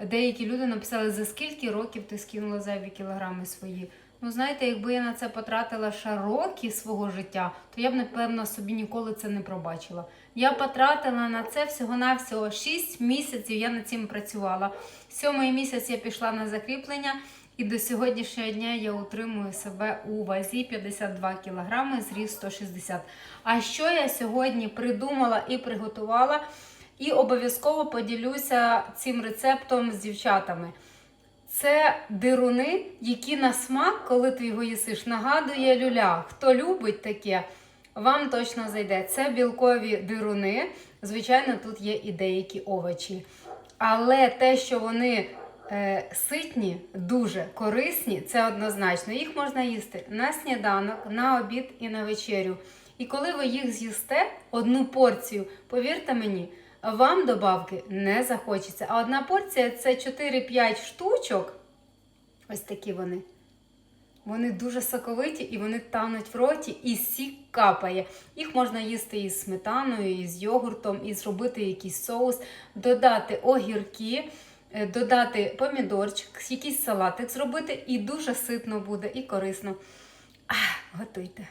деякі люди написали, за скільки років ти скинула зайві кілограми свої. Ну, знаєте, якби я на це потратила ще роки свого життя, то я б, напевно, собі ніколи це не пробачила. Я потратила на це всього-навсього 6 місяців, я над цим працювала. Сьомий місяць я пішла на закріплення, і до сьогоднішнього дня я утримую себе у вазі 52 кг, зріс 160. А що я сьогодні придумала і приготувала? І обов'язково поділюся цим рецептом з дівчатами. Це дируни, які на смак, коли ти його їсиш, нагадує люля. Хто любить таке, вам точно зайде. Це білкові дируни. Звичайно, тут є і деякі овочі. Але те, що вони е, ситні, дуже корисні, це однозначно. Їх можна їсти на сніданок, на обід і на вечерю. І коли ви їх з'їсте, одну порцію, повірте мені, вам добавки не захочеться. А одна порція це 4-5 штучок. Ось такі вони. Вони дуже соковиті і вони тануть в роті, і сік капає. Їх можна їсти із сметаною, із йогуртом, і зробити якийсь соус, додати огірки, е, додати помідорчик, якийсь салатик зробити, і дуже ситно буде і корисно. Ах, готуйте.